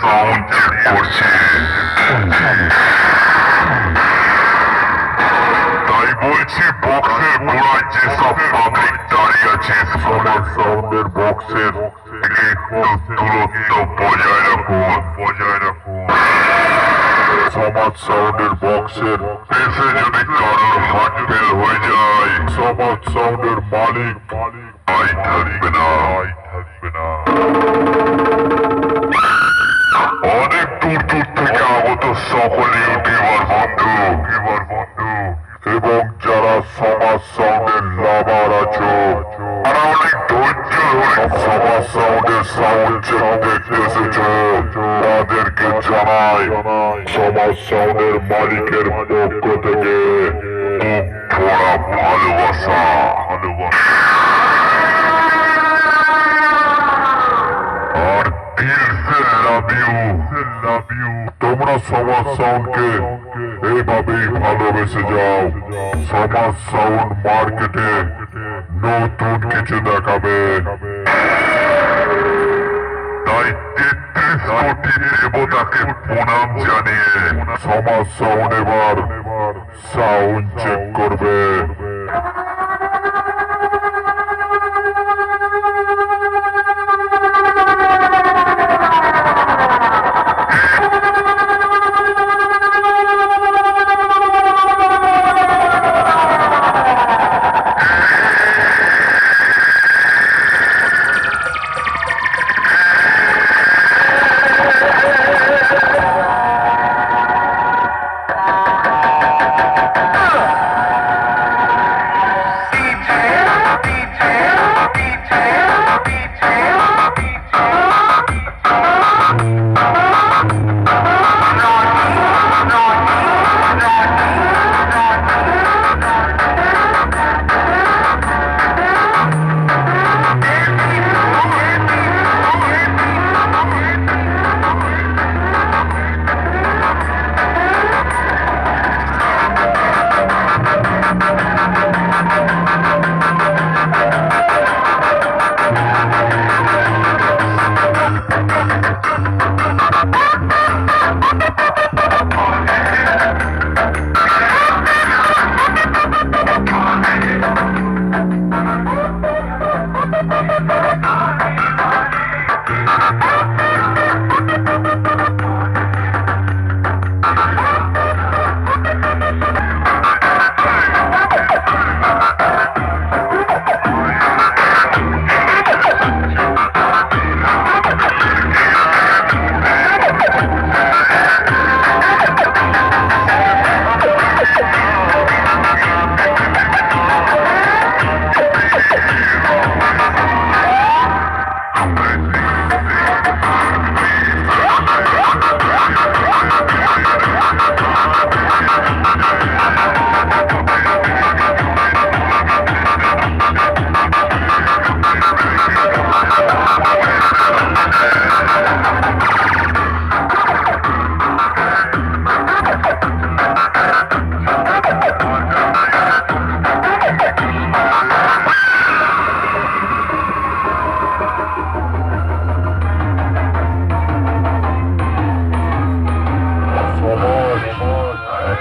সমাজ তাই বলছি বক্সের যেসব আছে সমাজ সাউন্ডের বক্সের একটু বজায় রাখুন বজায় রাখুন সমাজ সাউন্ডের বক্সের যদি কারোর হয়ে যায় সমাজ সাউন্ডের মালিক আই থাকবে না আই থাকবে না অনেক দূর দূর থেকে আগত সকল ইউটিউবার বন্ধু ইউটিউবার বন্ধু। এবং যারা সমাজ সাউন্ডের লাভার আছো, তারা অনেক ধৈর্য ধরে সমাজ সাউন্ডের সাউন্ড চেক দেখতে এসেছ। তাদেরকে জানাই, সমাজ সাউন্ডের মালিকের পক্ষ থেকে তোমরা সমাজ সাউন্ডকে এইভাবেই ভালোবেসে যাও সমাজ সাউন্ড মার্কেটে নতুন কিছু দেখাবে তাই তেত্রিশ কোটি দেবতাকে প্রণাম জানিয়ে সমাজ সাউন্ড এবার সাউন্ড চেক করবে।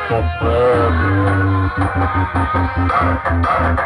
সমাজ একটা ব্র্যান্ড